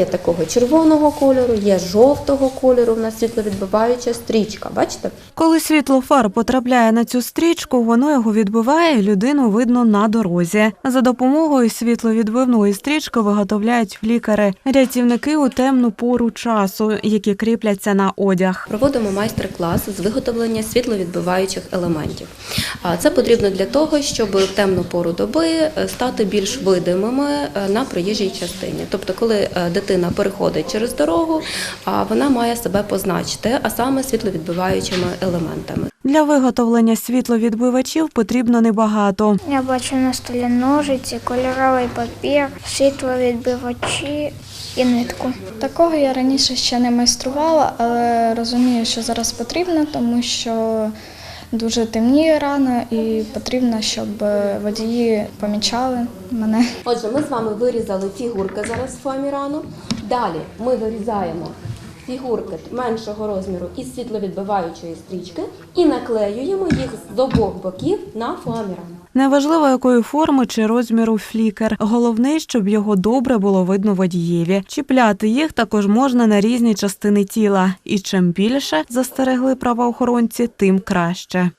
є такого червоного кольору, є жовтого кольору. У нас світловідбиваюча стрічка. Бачите? Коли світло фар потрапляє на цю стрічку, воно його відбиває, і людину видно на дорозі. За допомогою світловідбивної стрічки виготовляють лікари, рятівники у темну пору часу, які кріпляться на одяг. Проводимо майстер-клас з виготовлення світловідбиваючих елементів. Це потрібно для того, щоб в темну пору доби е, стати більш видимими е, на проїжджій частині. Тобто, коли е, дитина переходить через дорогу, а вона має себе позначити, а саме світловідбиваючими елементами. Для виготовлення світловідбивачів потрібно небагато. Я бачу на столі ножиці, кольоровий папір, світловідбивачі і нитку. Такого я раніше ще не майструвала, але розумію, що зараз потрібно, тому що дуже темніє рано і потрібно, щоб водії помічали мене. Отже, ми з вами вирізали фігурки зараз з фоамірану. Далі ми вирізаємо фігурки меншого розміру із світловідбиваючої стрічки і наклеюємо їх з обох боків на фоаміран. Неважливо, якої форми чи розміру флікер. Головне, щоб його добре було видно водієві. Чіпляти їх також можна на різні частини тіла. І чим більше застерегли правоохоронці, тим краще.